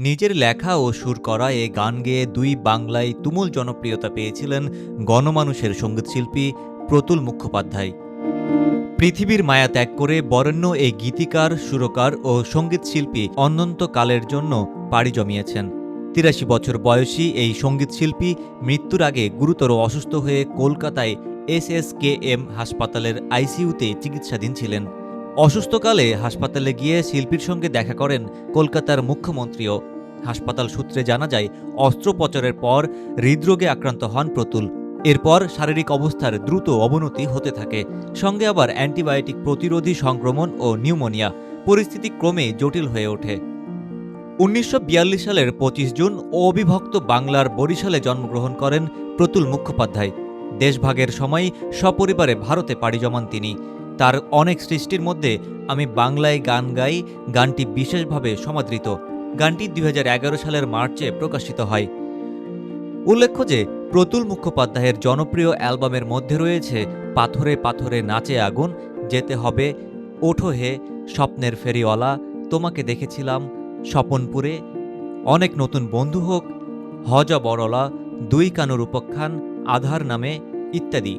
নিজের লেখা ও সুর করা এ গান গেয়ে দুই বাংলায় তুমুল জনপ্রিয়তা পেয়েছিলেন গণমানুষের সঙ্গীতশিল্পী প্রতুল মুখোপাধ্যায়। পৃথিবীর মায়া ত্যাগ করে বরেণ্য এই গীতিকার, সুরকার ও সঙ্গীতশিল্পী অনন্তকালের জন্য পাড়ি জমিয়েছেন। তিরাশি বছর বয়সী এই সঙ্গীতশিল্পী মৃত্যুর আগে গুরুতর অসুস্থ হয়ে কলকাতায় এসএসকেএম হাসপাতালের আইসিইউতে চিকিৎসাধীন ছিলেন। অসুস্থকালে হাসপাতালে গিয়ে শিল্পীর সঙ্গে দেখা করেন কলকাতার মুখ্যমন্ত্রীও। হাসপাতাল সূত্রে জানা যায়, অস্ত্রোপচারের পর হৃদরোগে আক্রান্ত হন প্রতুল। এরপর শারীরিক অবস্থার দ্রুত অবনতি হতে থাকে। সঙ্গে আবার অ্যান্টিবায়োটিক প্রতিরোধী সংক্রমণ ও নিউমোনিয়া। পরিস্থিতি ক্রমে জটিল হয়ে ওঠে। উনিশশো বিয়াল্লিশ সালের পঁচিশ জুন অবিভক্ত বাংলার বরিশালে জন্মগ্রহণ করেন প্রতুল মুখোপাধ্যায়। দেশভাগের সময় সপরিবারে ভারতে পাড়ি জমান তিনি। তার অনেক সৃষ্টির মধ্যে আমি বাংলায় গান গাই, গানটি বিশেষভাবে সমাদৃত। গানটি দুই হাজার এগারো সালের মার্চে প্রকাশিত হয়। উল্লেখ্য যে, প্রতুল মুখোপাধ্যায়ের জনপ্রিয় অ্যালবামের মধ্যে রয়েছে পাথরে পাথরে নাচে আগুন, যেতে হবে, ওঠো হে, স্বপ্নের ফেরিওয়ালা, তোমাকে দেখেছিলাম, স্বপনপুরে, অনেক নতুন বন্ধু হোক হজ বড়লা দুই কানুর উপখ্যান, আধার নামে, ইত্যাদি।